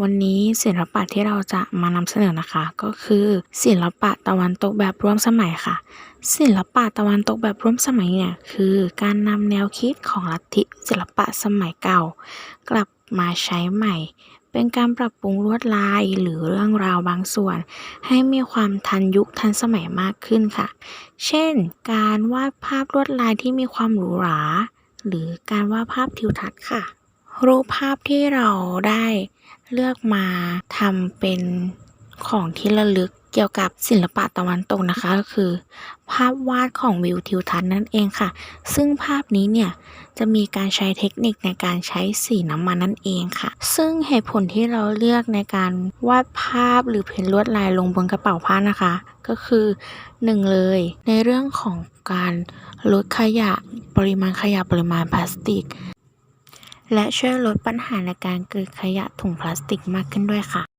วันนี้ศิลปะที่เราจะมานำเสนอนะคะ ก็คือศิลปะตะวันตกแบบร่วมสมัยค่ะ ศิลปะตะวันตกแบบร่วมสมัยเนี่ยคือการนำแนวคิดของลัทธิศิลปะสมัยเก่า กลับมาใช้ใหม่ เป็นการปรับปรุงลวดลายหรือเรื่องราวบางส่วน ให้มีความทันยุคทันสมัยมากขึ้นค่ะ เช่น การวาดภาพลวดลายที่มีความหรูหรา หรือการวาดภาพทิวทัศน์ค่ะ รูปภาพที่เราได้ เลือกมาทำเป็นของที่ระลึกเกี่ยวกับศิลปะตะวันตกนะคะ ก็คือ ภาพวาดของวิวทิวทัศน์นั่นเองค่ะ ซึ่งภาพนี้เนี่ยจะมีการใช้เทคนิคในการใช้สีน้ำมันนั่นเองค่ะ ซึ่งเหตุผลที่เราเลือกในการวาดภาพหรือเพ้นลวดลายลงบนกระเป๋าผ้านะคะ ก็คือหนึ่งเลยในเรื่องของการลดขยะปริมาณขยะปริมาณพลาสติก และช่วยลดปัญหาในการเกิดขยะถุงพลาสติกมากขึ้นด้วยค่ะ